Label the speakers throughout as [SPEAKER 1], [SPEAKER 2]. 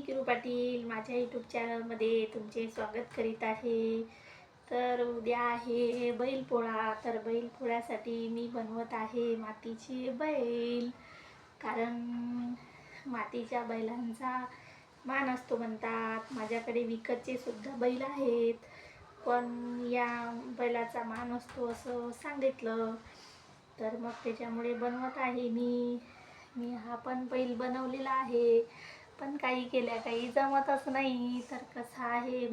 [SPEAKER 1] किरू पाटील माझ्या यूट्यूब चॅनलमध्ये तुमचे स्वागत करीत आहे. तर उद्या आहे बैलपोळा. तर बैलपोळ्यासाठी मी बनवत आहे मातीची बैल. कारण मातीच्या बैलांचा मान असतो म्हणतात. माझ्याकडे विकतचे सुद्धा बैल आहेत. पण या बैलाचा मान असतो असं सांगितलं. तर मग त्याच्यामुळे बनवत आहे मी. मी हा पण बैल बनवलेला आहे. पण काही केल्या काही जमतच नाही. तर कसं आहे?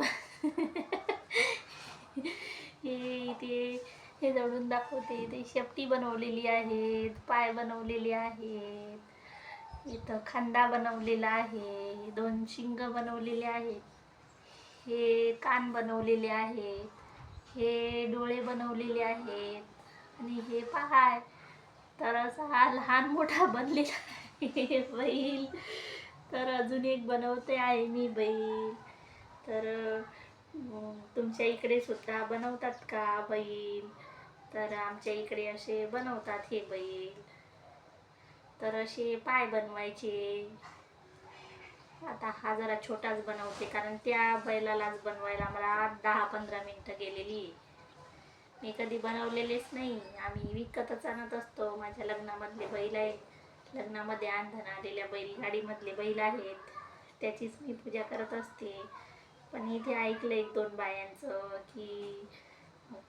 [SPEAKER 1] हे ते हे जळून दाखवते. ते शेपटी बनवलेली आहेत पाय बनवलेले आहेत. इथं खांदा बनवलेला आहे दोन शिंग बनवलेले आहेत. हे कान बनवलेले आहेत. हे डोळे बनवलेले आहेत. आणि हे पाय तर असा लहान मोठा बनलेला आहे बैल. तर अजून एक बनवते आहे मी बैल. तर तुमच्या इकडे सुद्धा बनवतात का बैल? तर आमच्या इकडे असे बनवतात हे बैल. तर असे पाय बनवायचे. आता हा जरा छोटाच बनवते कारण त्या बैलालाच बनवायला मला दहा पंधरा मिनटं गेलेली मी कधी बनवलेलेच नाही. आम्ही विकतच आणत असतो. माझ्या लग्नामधले बैल आहे लग्नामध्ये आणधन आलेल्या बैलगाडीमधले बैल आहेत. त्याचीच मी पूजा करत असते. पण इथे ऐकलं एक दोन बायांचं की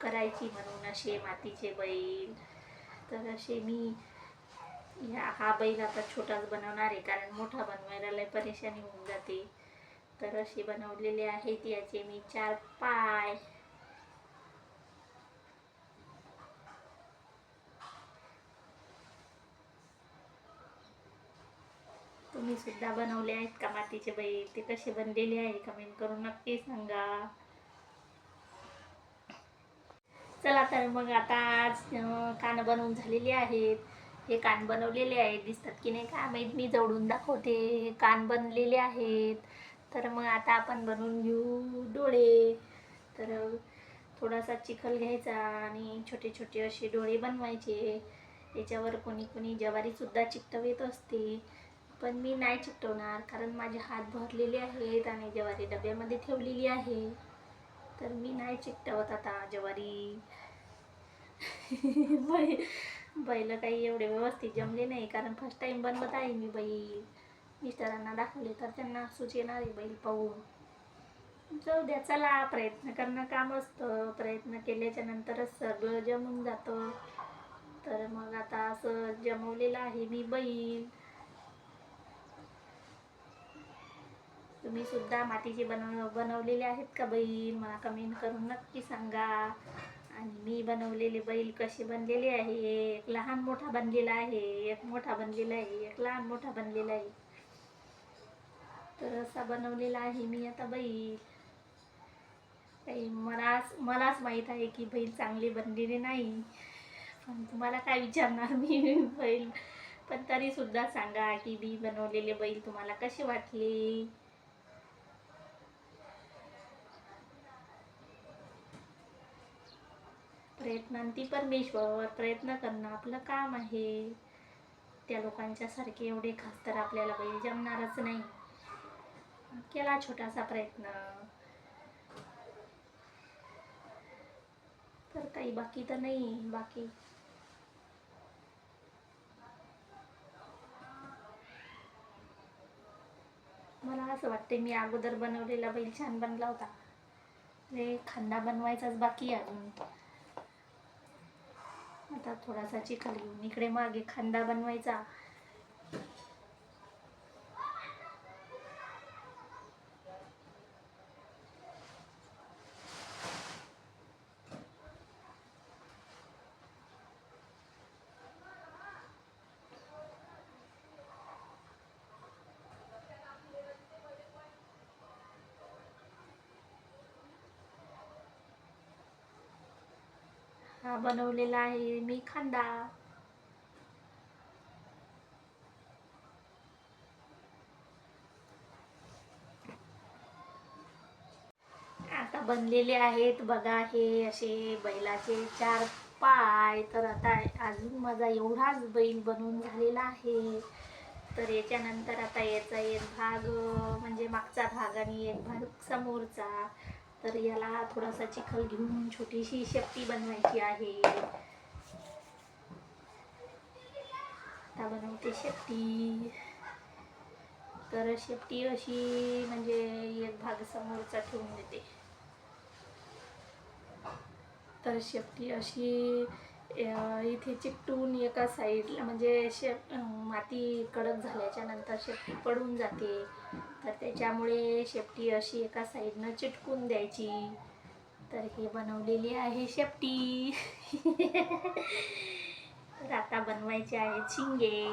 [SPEAKER 1] करायची म्हणून असे मातीचे बैल. तर असे मी ह्या हा बैल आता छोटाच बनवणार आहे कारण मोठा बनवायला लय परेशानी होऊन जाते. तर असे बनवलेले आहेत याचे मी चार पाय तुम्ही सुद्धा बनवले आहेत का मातीचे बैल? ते कसे बनलेले आहे? कमेंट करून नक्की सांगा. चला तर मग आता आज कान बनवून झालेली आहेत. हे कान बनवलेले आहेत. दिसतात की नाही का? माहीत मी जवळून दाखवते. हे कान बनलेले आहेत. तर मग आता आपण बनवून घेऊ डोळे. तर थोडासा चिखल घ्यायचा आणि छोटे छोटे असे डोळे बनवायचे. याच्यावर कोणी कोणी ज्वारीसुद्धा चिकटवीत असते. पण मी नाही चिकटवणार कारण माझे हात भरलेले आहेत आणि ज्वारी डब्यामध्ये ठेवलेली आहे. तर मी नाही चिकटवत आता ज्वारी. बै बैल काही एवढे व्यवस्थित जमले नाही कारण फर्स्ट टाइम बनवत आहे मी बैल मिस्टरांना दाखवले तर त्यांना सूच येणार आहे बैल पाहून. जाऊ द्या चला प्रयत्न करणं काम असतं. प्रयत्न केल्याच्या नंतरच सगळं जमून जातं. तर मग आता असं जमवलेलं आहे मी बैल तुम्ही सुद्धा मातीचे बनव बनवलेले आहेत का बैल मला कमेंट करून नक्की सांगा. आणि मी बनवलेले बैल कसे बनलेले आहे? एक लहान मोठा बनलेला आहे एक मोठा बनलेला आहे एक लहान मोठा बनलेला आहे. तर असा बनवलेला आहे मी आता बैल. काही मलाच मलाच माहीत आहे की बैल चांगले बनलेले नाही. पण तुम्हाला काय विचारणार मी? बैल. पण तरीसुद्धा सांगा की मी बनवलेले बैल तुम्हाला कसे वाटले? प्रयत्नांती परमेश्वर प्रयत्न करणं आपलं काम आहे. त्या लोकांच्या सारखे एवढे खास तर आपल्याला बैल जमणारच नाही. केला छोटासा प्रयत्न. तर काही बाकी तर नाही बाकी. मला असं वाटते मी अगोदर बनवलेला बैल छान बनला होता. रे खांदा बनवायचाच बाकी अजून. आता थोडासा चिखल घेऊन इकडे मागे खांदा बनवायचा. हा बनवलेला आहे मी खांदा. आता बनलेले आहेत बघा हे असे बैलाचे चार पाय. तर आता अजून माझा एवढाच बैल बनवून झालेला आहे. तर याच्यानंतर आता याचा एक भाग म्हणजे मागचा भाग आणि एक भाग समोरचा. तर याला थोडासा चिखल घेऊन छोटीशी शेपटी बनवायची आहे. आता बनवते शेपटी. तर शेपटी अशी म्हणजे एक भाग समोरचा ठेवून देते. तर शेपटी अशी इथे चिकटून एका साईडला म्हणजे शेप माती कडक झाल्याच्यानंतर शेपटी पडून जाते. तर त्याच्यामुळे शेपटी अशी एका साईडनं चिटकून द्यायची. तर हे बनवलेली आहे शेपटी. तर आता बनवायचे आहेत शिंगे.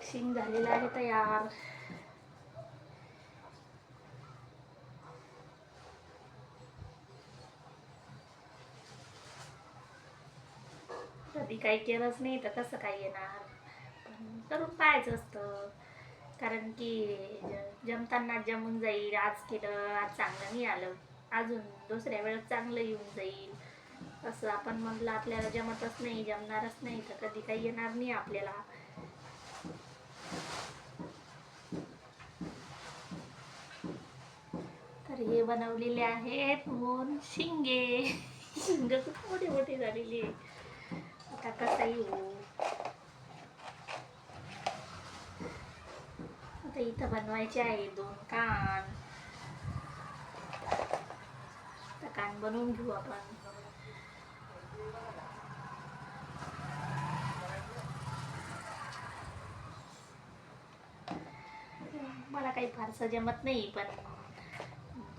[SPEAKER 1] आता झालेलं शिंग झालेला आहे तयार. कधी काही केलंच नाही तर कसं काय येणार? पण करून पाहायचं असतं. कारण की जमताना जमून जाईल आज केलं आज चांगलं नाही आलं. अजून दुसऱ्या वेळेस चांगलं येऊन जाईल. असं आपण म्हटलं आपल्याला जमतच नाही जमणारच नाही तर कधी काही येणार नाही आपल्याला तर हे बनवलेले आहेत. मोन शिंगे. शिंग खूप मोठे मोठे झालेले आहे. आता कसा येऊ? आता इथं बनवायचे आहे दोन कान. आता कान बनवून घेऊ आपण. मला काही फारसं जमत नाही पण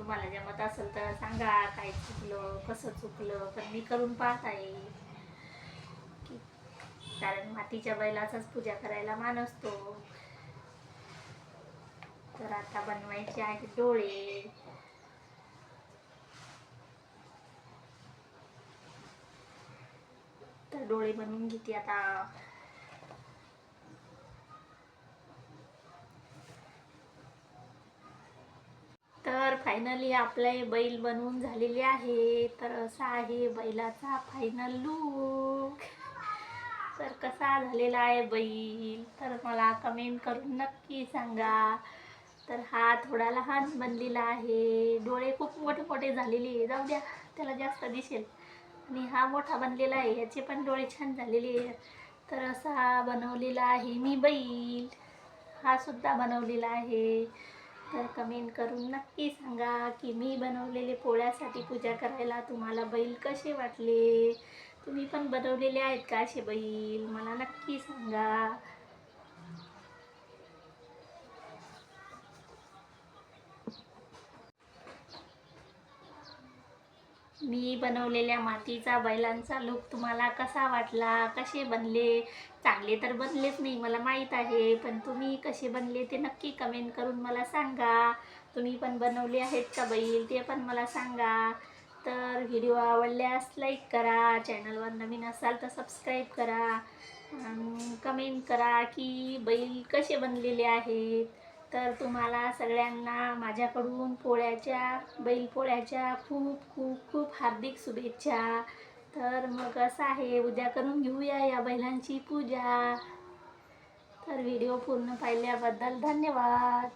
[SPEAKER 1] तुम्हाला जमत असेल तर सांगा काय चुकलं कसं चुकलं पण मी करून पाहत आहे की कारण मातीच्या बैलाचाच पूजा करायला मान असतो. तर आता बनवायचे आहेत डोळे. तर डोळे बनवून घेते आता तर फायनली आपले बैल बनवून झालेले आहे. तर असा आहे बैलाचा फायनल लूक तर कसा झालेला आहे बैल? तर मला कमेंट करून नक्की सांगा. तर हा थोडा लहान बनलेला आहे. डोळे खूप मोठे मोठे झालेले आहे. जाऊ द्या त्याला जास्त दिसेल. आणि हा मोठा बनलेला आहे. याचे पण डोळे छान झालेले आहे तर असा बनवलेला आहे मी बैल. हा सुद्धा बनवलेला आहे. तर कमेंट करून नक्की सांगा की मी बनवलेले पोळ्यासाठी पूजा करायला तुम्हाला बैल कसे वाटले? तुम्ही पण बनवलेले आहेत का असे बैल? मला नक्की सांगा. मी बनवलेल्या मातीचा बैलांचा लूक तुम्हाला कसा वाटला? कसे बनले? चांगले तर बनलेच नाही मला माहीत आहे. पण तुम्ही कसे बनले ते नक्की कमेंट करून मला सांगा. तुम्ही पण बनवले आहेत का बैल? ते पण मला सांगा. तर व्हिडिओ आवडल्यास लाईक करा. चॅनलवर नवीन असाल तर सबस्क्राईब करा. कमेंट करा की बैल कसे बनलेले आहेत. तर तुम्हाला सगळ्यांना माझ्याकडून पोळ्याच्या बैलपोळ्याच्या खूप खूप खूप हार्दिक शुभेच्छा. तर मग असं आहे उद्या करून घेऊया या बैलांची पूजा. तर व्हिडिओ पूर्ण पाहिल्याबद्दल धन्यवाद.